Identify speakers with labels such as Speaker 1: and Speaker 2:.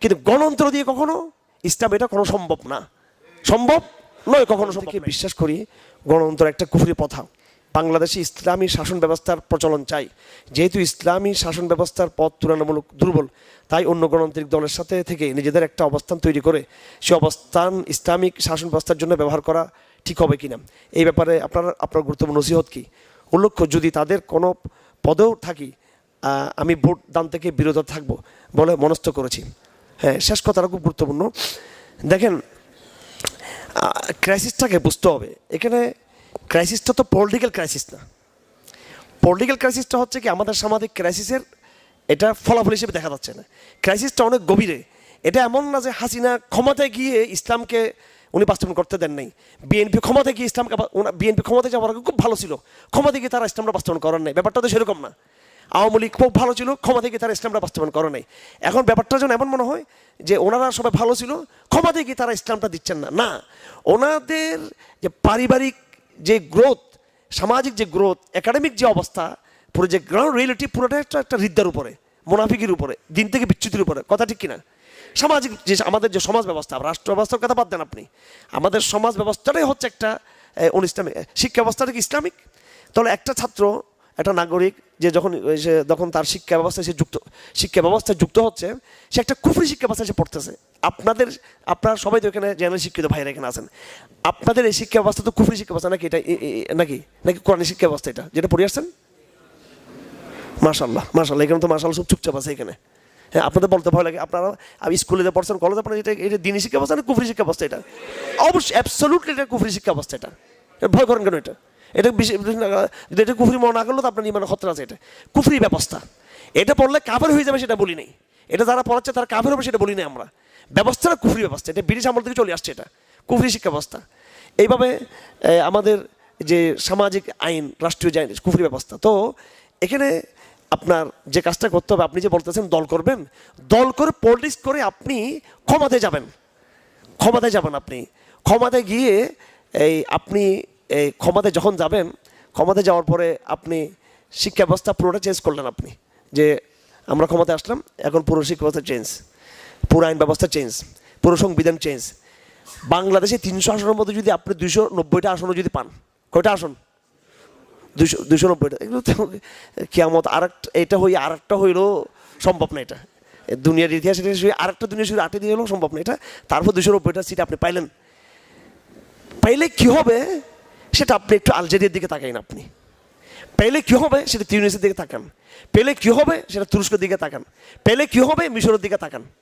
Speaker 1: কিন্তু গণতন্ত্র দিয়ে কখনো ইসলাম এটা কোনো সম্ভব না। সম্ভব নয় কখনো সম্ভব বিশ্বাস করি গণতন্ত্র একটা কুফরি প্রথা। বাংলাদেশে ইসলামী শাসন ব্যবস্থার প্রচলন চাই। যেহেতু ইসলামী শাসন ব্যবস্থার পথ তুলনামূলক দুর্বল তাই অন্য গণতান্ত্রিক দলের সাথে থেকে নিজেদের একটা অবস্থান তৈরি করে সে অবস্থান ইসলামিক শাসন ব্যবস্থার জন্য ব্যবহার করা ঠিক হবে কিনা। এই ব্যাপারে আপনার আপনার গুরুত্বপূর্ণ নসিহত কী? উল্লেখ্য যদি তাদের কোনো পদেও থাকি আমি ভোট দান থেকে বিরত থাকব বলে মনস্থ করেছি। হ্যাঁ শেষ কথাটা খুব গুরুত্বপূর্ণ। দেখেন ক্রাইসিসটাকে বুঝতে হবে। এখানে ক্রাইসিসটা তো পলিটিক্যাল ক্রাইসিস না। পলিটিক্যাল ক্রাইসিসটা হচ্ছে কি, আমাদের সামাজিক ক্রাইসিসের এটা ফলাফল হিসেবে দেখা যাচ্ছে না। ক্রাইসিসটা অনেক গভীরে। এটা এমন না যে হাসিনা ক্ষমতায় গিয়ে ইসলামকে উনি বাস্তবায়ন করতে দেন নাই। বিএনপি ক্ষমতায় গিয়ে ইসলামকে বিএনপি ক্ষমতায় যাওয়ার খুব ভালো ছিল। ক্ষমতায় গিয়ে তারা ইসলামটা বাস্তবায়ন করার নাই। ব্যাপারটা তো সেরকম না। আওয়ামী লীগ খুব ভালো ছিল, ক্ষমা গিয়ে তারা ইসলামটা বাস্তবায়ন করে নাই। এখন ব্যাপারটা যেন এমন মনে হয় যে ওনারা সবাই ভালো ছিল, ক্ষমা গিয়ে তারা ইসলামটা দিচ্ছেন না। না, ওনাদের যে পারিবারিক যে গ্রোথ, সামাজিক যে গ্রোথ, একাডেমিক যে অবস্থা, পুরো যে গ্রাউন্ড রিয়েলিটি পুরোটা একটা একটা হৃদ্যার উপরে, মোনাফিকের উপরে, দিন থেকে বিচ্যুতির উপরে, কথা ঠিক কিনা? সামাজিক যে, আমাদের যে সমাজ ব্যবস্থা, রাষ্ট্র ব্যবস্থার কথা বাদ দেন আপনি। আমাদের সমাজ ব্যবস্থাটাই হচ্ছে একটা অনিসলামিক শিক্ষা ব্যবস্থাটা কি ইসলামিক? তাহলে একটা ছাত্র একটা নাগরিক যে যখন সে যখন তার শিক্ষা ব্যবস্থায় সে যুক্ত, শিক্ষা ব্যবস্থায় যুক্ত হচ্ছে, সে একটা কুফরি শিক্ষা ব্যবস্থায় সে পড়তেছে। আপনাদের, আপনারা সবাই তো এখানে জেনারেল শিক্ষিত ভাইরা এখানে আছেন। আপনাদের এই শিক্ষা ব্যবস্থা তো কুফরি শিক্ষা ব্যবস্থা নাকি এটা নাকি নাকি কোরআন শিক্ষা ব্যবস্থা এটা? যেটা পড়ে আসছেন? মার্শাল্লাহ মাশাল্লাহ এখানে তো মাশাল্লাহ সব চুপচাপ আছে এখানে। হ্যাঁ আপনাদের বলতে ভয় লাগে, আপনারা আমি স্কুলে যে পড়ছেন, কলেজে পড়েন এটা এটা দিনী শিক্ষা ব্যবস্থা না কুফরি শিক্ষা ব্যবস্থা এটা? অবশ্যই অ্যাবসলুটলি এটা কুফরি শিক্ষা ব্যবস্থা এটা। ভয় করেন কেন এটা? এটা বিশেষ এটা কুফরি মনে না করল তো আপনার ইমানের খতরা আছে এটা। কুফরি ব্যবস্থা। এটা পড়লে কাফের হয়ে যাবে সেটা বলি নেই। এটা যারা পড়াচ্ছে তারা কাফের হবে সেটা বলি নাই আমরা। ব্যবস্থাটা কুফরি ব্যবস্থা। এটা ব্রিটিশ আমল থেকে চলে আসছে এটা। কুফরি শিক্ষা ব্যবস্থা। এইভাবে আমাদের যে সামাজিক আইন, রাষ্ট্রীয় যে আইন কুফরি ব্যবস্থা। তো এখানে আপনার যে কাজটা করতে হবে, আপনি যে বলতেছেন দল করবেন, দল করে পলিটিক্স করে আপনি ক্ষমাতে যাবেন। ক্ষমাতে যাবেন আপনি। ক্ষমাতে গিয়ে, এই আপনি এই ক্ষমতায় যখন যাবেন ক্ষমতায় যাওয়ার পরে আপনি শিক্ষা ব্যবস্থা পুরোটা চেঞ্জ করলেন আপনি। যে আমরা ক্ষমতায় আসলাম, এখন পুরো শিক্ষা ব্যবস্থা চেঞ্জ পুরো আইন ব্যবস্থা চেঞ্জ পুরো সংবিধান চেঞ্জ বাংলাদেশে তিনশো আসনের মধ্যে যদি আপনি দুইশো নব্বইটা আসনও যদি পান, কয়টা আসন? দুশো দুশো নব্বইটা। এগুলো তো কেয়ামত আর এটা হই আর একটা হইলেও সম্ভব না এটা। দুনিয়ার ইতিহাস এটা আর একটা দুনিয়া শুয়ে আটে দিয়ে হলেও সম্ভব না এটা। তারপর দুশো নব্বইটা সিট আপনি পাইলেন। পাইলে কি হবে? সেটা আপনি একটু আলজেরিয়ার দিকে তাকাইন আপনি। পেলে কী হবে? সেটা তিউনিসের দিকে তাকান। পেলে কী হবে? সেটা তুরস্কের দিকে তাকান। পেলে কী হবে? মিশরের দিকে তাকান।